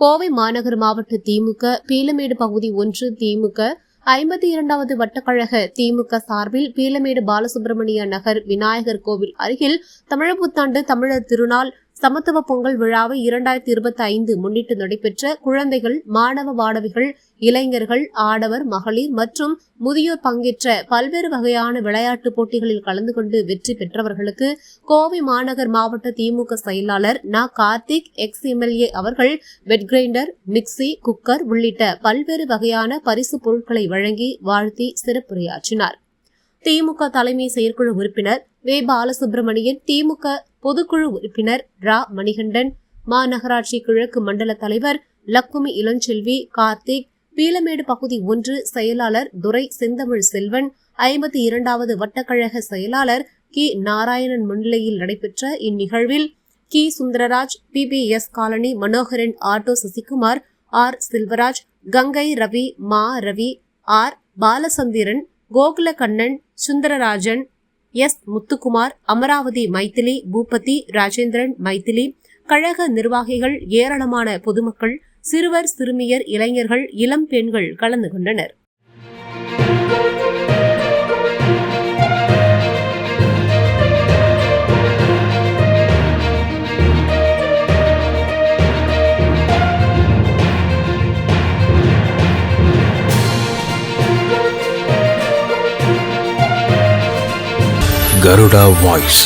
கோவை மாநகர் மாவட்ட திமுக பீலமேடு பகுதி ஒன்று திமுக ஐம்பத்தி இரண்டாவது வட்டக்கழக திமுக சார்பில் பீலமேடு பாலசுப்பிரமணிய நகர் விநாயகர் கோவில் அருகில் தமிழ் புத்தாண்டு தமிழர் திருநாள் சமத்துவ பொங்கல் விழாவை இரண்டாயிரத்தி இருபத்தி ஐந்து முன்னிட்டு நடைபெற்ற குழந்தைகள் மாணவ மாணவிகள் இளைஞர்கள் ஆடவர் மகளிர் மற்றும் முதியோர் பங்கேற்ற பல்வேறு வகையான விளையாட்டுப் போட்டிகளில் கலந்து கொண்டு வெற்றி பெற்றவர்களுக்கு கோவை மாநகர் மாவட்ட திமுக செயலாளர் நா. கார்த்திக் எக்ஸ் எம்எல்ஏ அவர்கள் வெட் கிரைண்டர் மிக்சி குக்கர் உள்ளிட்ட பல்வேறு வகையான பரிசு பொருட்களை வழங்கி வாழ்த்தி சிறப்புரையாற்றினார். திமுக தலைமை செயற்குழு உறுப்பினர் வே. பாலசுப்ரமணியன் திமுக பொதுக்குழு உறுப்பினர் ரா. மணிகண்டன் மாநகராட்சி கிழக்கு மண்டல தலைவர் லக்குமி இளஞ்செல்வி கார்த்திக் பீலமேடு பகுதி ஒன்று செயலாளர் துரை செந்தமிழ் செல்வன் ஐம்பத்தி இரண்டாவது வட்டக்கழக செயலாளர் கி. நாராயணன் முன்னிலையில் நடைபெற்ற இந்நிகழ்வில் கி. Sundararaj PBS colony Manoharan auto Sasikumar R. Selvaraj Gangai Ravi மா. ரவி ஆர். பாலசந்திரன் கோகுலகண்ணன் சுந்தரராஜன் எஸ். முத்துக்குமார் அமராவதி மைத்திலி பூபதி ராஜேந்திரன் மைத்திலி கழக நிர்வாகிகள் ஏராளமான பொதுமக்கள் சிறுவர் சிறுமியர் இளைஞர்கள் இளம் பெண்கள் கலந்து கொண்டனர். கருடா வாய்ஸ்